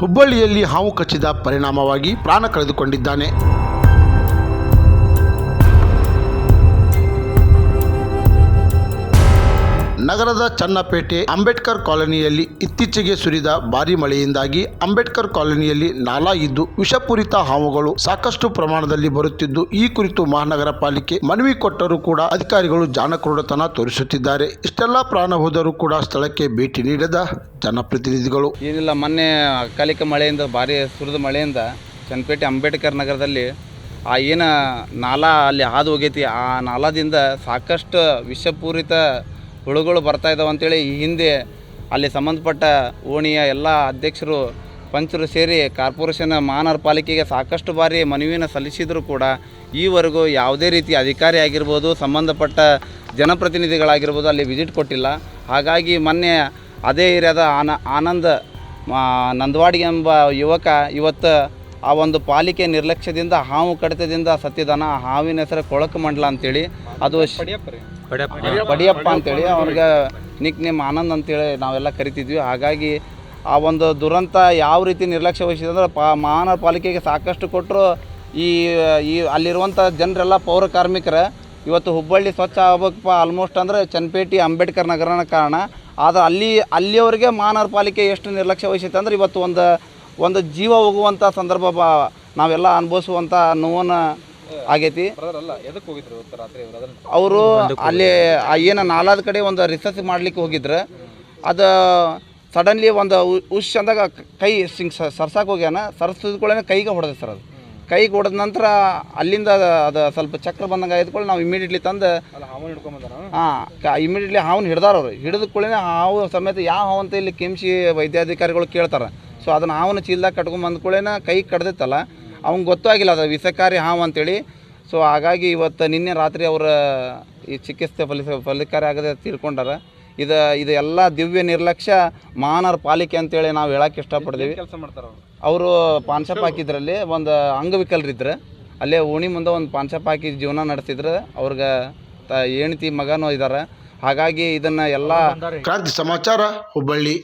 ಹುಬ್ಬಳ್ಳಿಯಲ್ಲಿ ಹಾವು ಕಚ್ಚಿದ ಪರಿಣಾಮವಾಗಿ ಪ್ರಾಣ ಕಳೆದುಕೊಂಡಿದ್ದಾನೆ. ನಗರದ ಚನ್ನಪೇಟೆ ಅಂಬೇಡ್ಕರ್ ಕಾಲೋನಿಯಲ್ಲಿ ಇತ್ತೀಚೆಗೆ ಸುರಿದ ಭಾರಿ ಮಳೆಯಿಂದಾಗಿ ಅಂಬೇಡ್ಕರ್ ಕಾಲೋನಿಯಲ್ಲಿ ನಾಲಾ ಇದ್ದು ವಿಷಪೂರಿತ ಹಾವುಗಳು ಸಾಕಷ್ಟು ಪ್ರಮಾಣದಲ್ಲಿ ಬರುತ್ತಿದ್ದು, ಈ ಕುರಿತು ಮಹಾನಗರ ಪಾಲಿಕೆ ಮನವಿ ಕೊಟ್ಟರೂ ಕೂಡ ಅಧಿಕಾರಿಗಳು ಜಾನಕ್ರೂಢತನ ತೋರಿಸುತ್ತಿದ್ದಾರೆ. ಇಷ್ಟೆಲ್ಲ ಪ್ರಾಣ ಹೋದರೂ ಕೂಡ ಸ್ಥಳಕ್ಕೆ ಭೇಟಿ ನೀಡದ ಜನಪ್ರತಿನಿಧಿಗಳು. ಏನಿಲ್ಲ, ಮೊನ್ನೆ ಅಕಾಲಿಕ ಮಳೆಯಿಂದ, ಭಾರಿ ಸುರಿದ ಮಳೆಯಿಂದ ಚನ್ನಪೇಟೆ ಅಂಬೇಡ್ಕರ್ ನಗರದಲ್ಲಿ ಆ ಏನು ನಾಲಾ ಅಲ್ಲಿ ಹಾದು ಹೋಗೈತಿ. ಆ ನಾಲಾದಿಂದ ಸಾಕಷ್ಟು ವಿಷಪೂರಿತ ಹುಳುಗಳು ಬರ್ತಾ ಇದ್ದಾವೆ ಅಂತೇಳಿ ಈ ಹಿಂದೆ ಅಲ್ಲಿ ಸಂಬಂಧಪಟ್ಟ ಓಣಿಯ ಎಲ್ಲ ಅಧ್ಯಕ್ಷರು, ಪಂಚರು ಸೇರಿ ಕಾರ್ಪೊರೇಷನ್ ಮಹಾನಗರ ಪಾಲಿಕೆಗೆ ಸಾಕಷ್ಟು ಬಾರಿ ಮನವಿಯನ್ನು ಸಲ್ಲಿಸಿದರೂ ಕೂಡ ಈವರೆಗೂ ಯಾವುದೇ ರೀತಿ ಅಧಿಕಾರಿ ಆಗಿರ್ಬೋದು, ಸಂಬಂಧಪಟ್ಟ ಜನಪ್ರತಿನಿಧಿಗಳಾಗಿರ್ಬೋದು ಅಲ್ಲಿ ವಿಸಿಟ್ ಕೊಟ್ಟಿಲ್ಲ. ಹಾಗಾಗಿ ಮೊನ್ನೆ ಅದೇ ಏರಿಯಾದ ಆನ, ಆನಂದ್ ನಂದವಾಡಿ ಎಂಬ ಯುವಕ ಇವತ್ತು ಆ ಒಂದು ಪಾಲಿಕೆ ನಿರ್ಲಕ್ಷ್ಯದಿಂದ ಹಾವು ಕಡಿತದಿಂದ ಸತ್ತಿದಾನ ಆ ಹಾವಿನ ಹೆಸರು ಕೊಳಕು ಮಂಡಲ ಅಂತೇಳಿ ಅದು ಪಡಿಯಪ್ಪ ಅಂತೇಳಿ ಅವ್ರಿಗೆ ನಿಕ್ ನೇಮ್ ಆನಂದ್ ಅಂತೇಳಿ ನಾವೆಲ್ಲ ಕರಿತಿದ್ವಿ. ಹಾಗಾಗಿ ಆ ಒಂದು ದುರಂತ ಯಾವ ರೀತಿ ನಿರ್ಲಕ್ಷ್ಯ ವಹಿಸಿದೆ ಅಂದರೆ ಪಾ ಮಹಾನಗರ ಪಾಲಿಕೆಗೆ ಸಾಕಷ್ಟು ಕೊಟ್ಟರು ಈ ಈ ಅಲ್ಲಿರುವಂಥ ಜನರೆಲ್ಲ ಪೌರ ಕಾರ್ಮಿಕರ. ಇವತ್ತು ಹುಬ್ಬಳ್ಳಿ ಸ್ವಚ್ಛ ಆಗ್ಬೇಕಪ್ಪ ಆಲ್ಮೋಸ್ಟ್ ಅಂದರೆ ಚನ್ನಪೇಟೆ ಅಂಬೇಡ್ಕರ್ ನಗರನ ಕಾರಣ. ಆದರೆ ಅಲ್ಲಿ ಅಲ್ಲಿಯವರೆಗೆ ಮಹಾನಗರ ಪಾಲಿಕೆ ಎಷ್ಟು ನಿರ್ಲಕ್ಷ್ಯ ವಹಿಸಿತ್ತು ಅಂದ್ರೆ ಇವತ್ತು ಒಂದು ಒಂದು ಜೀವ ಹೋಗುವಂಥ ಸಂದರ್ಭ ಬ- ನಾವೆಲ್ಲ ಅನುಭವಿಸುವಂಥ ನೋವನ್ನ ಆಗೈತಿ. ಅವರು ಅಲ್ಲಿ ಏನು ನಾಲಾದ ಕಡೆ ಒಂದು ರಿಸರ್ಚ್ ಮಾಡ್ಲಿಕ್ಕೆ ಹೋಗಿದ್ರೆ. ಅದು ಸಡನ್ಲಿ ಒಂದು ಉ- ಉಶ್ ಅಂದಾಗ ಕೈ ಸಿಂಗ್ ಸರ್ಸಕ್ಕೆ ಹೋಗ್ಯಾನ. ಸರ್ಸಿದ ಕೂಡಲೇ ಕೈಗೆ ಹೊಡೆದ ಸರ್ ಅದು. ಕೈಗೆ ಹೊಡೆದ ನಂತರ ಅಲ್ಲಿಂದ ಅದು- ಸ್ವಲ್ಪ ಚಕ್ರ ಬಂದಂಗೆ ಆಯ್ದುಕೊಳ್ಳಿ ನಾವು ಇಮಿಡಿಯೇಟ್ಲಿ ತಂದು ಹಾಂ ಇಮಿಡಿಯೇಟ್ಲಿ ಹಾವನ್ನ ಹಿಡ್ದಾರ ಅವ್ರು. ಹಿಡಿದ ಕೂಡಲೇ ಹಾವು ಸಮೇತ ಯಾವ ಹಾವು ಅಂತ ಇಲ್ಲಿ ಕೆಮ್ಸಿ ವೈದ್ಯಾಧಿಕಾರಿಗಳು ಕೇಳ್ತಾರೆ. ಸೊ ಅದನ್ನು ಹಾವನ ಚೀಲ್ದಾಗ ಕಟ್ಕೊಂಡ್ ಬಂದ ಕೂಡಲೇ ಕೈ ಕಡ್ದಿತ್ತಲ್ಲ ಅವ್ನಿಗೆ ಗೊತ್ತಾಗಿಲ್ಲ ಅದು ವಿಷಕಾರಿ ಹಾವು ಅಂತೇಳಿ. ಸೊ ಹಾಗಾಗಿ ಇವತ್ತು ನಿನ್ನೆ ರಾತ್ರಿ ಅವರ ಈ ಚಿಕಿತ್ಸೆ ಫಲಿಸ ಫಲಿಕಾರಿ ಆಗದೆ ತಿಳ್ಕೊಂಡಾರ. ಇದು ಇದು ಎಲ್ಲ ದಿವ್ಯ ನಿರ್ಲಕ್ಷ್ಯ ಮಾನರ ಪಾಲಿಕೆ ಅಂತೇಳಿ ನಾವು ಹೇಳಕ್ಕೆ ಇಷ್ಟಪಡ್ತೀವಿ ಕೆಲಸ ಮಾಡ್ತಾರೆ ಅವರು? ಪಾನ್ ಶಾಪ್ ಹಾಕಿದ್ರಲ್ಲಿ ಒಂದು ಅಂಗವಿಕಲರಿದ್ರು ಅಲ್ಲೇ ಓಣಿ ಮುಂದೆ ಒಂದು ಪಾನ್ ಶಾಪ್ ಹಾಕಿ ಜೀವನ ನಡೆಸಿದ್ರು. ಅವ್ರಿಗೆ ತ ಹೆಣ್ತಿ ಮಗನೂ ಇದ್ದಾರೆ ಹಾಗಾಗಿ ಇದನ್ನು ಎಲ್ಲ ಕ್ರಾಂತಿ ಸಮಾಚಾರ ಹುಬ್ಬಳ್ಳಿ.